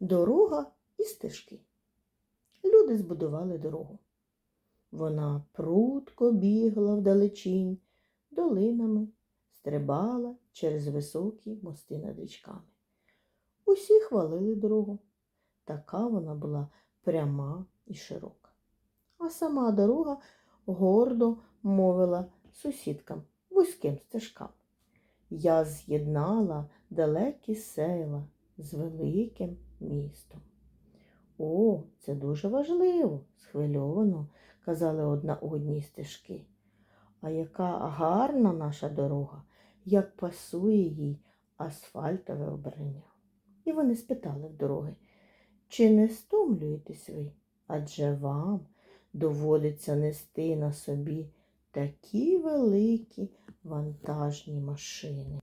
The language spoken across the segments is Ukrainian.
дорога і стежки. Люди збудували дорогу. Вона прудко бігла вдалечінь, долинами, стрибала через високі мости над річками. Усі хвалили дорогу. Така вона була пряма і широка. А сама дорога гордо мовила сусідкам вузьким стежкам. Я з'єднала далекі села з великим містом. О, це дуже важливо, схвильовано казали одна одній стежки. А яка гарна наша дорога, як пасує їй асфальтове обрання. І вони спитали в дороги, чи не стомлюєтесь ви? Адже вам доводиться нести на собі такі великі вантажні машини.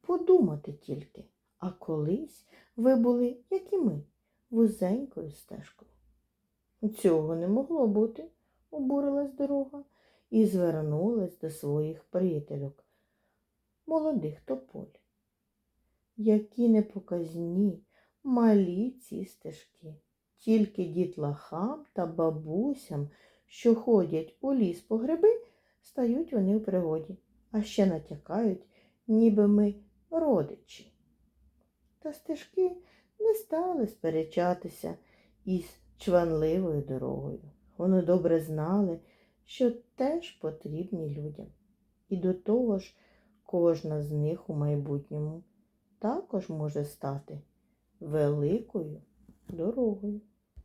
Подумати тільки, а колись ви були, як і ми, вузенькою стежкою. Цього не могло бути, обурилась дорога і звернулась до своїх приятельок, молодих тополь. Які непоказні, малі ці стежки, тільки дітлахам та бабусям, що ходять у ліс по гриби, стають вони в пригоді, а ще натякають, ніби ми родичі. Та стежки не стали сперечатися із чванливою дорогою. Вони добре знали, що теж потрібні людям. І до того ж, кожна з них у майбутньому також може стати великою дорогою.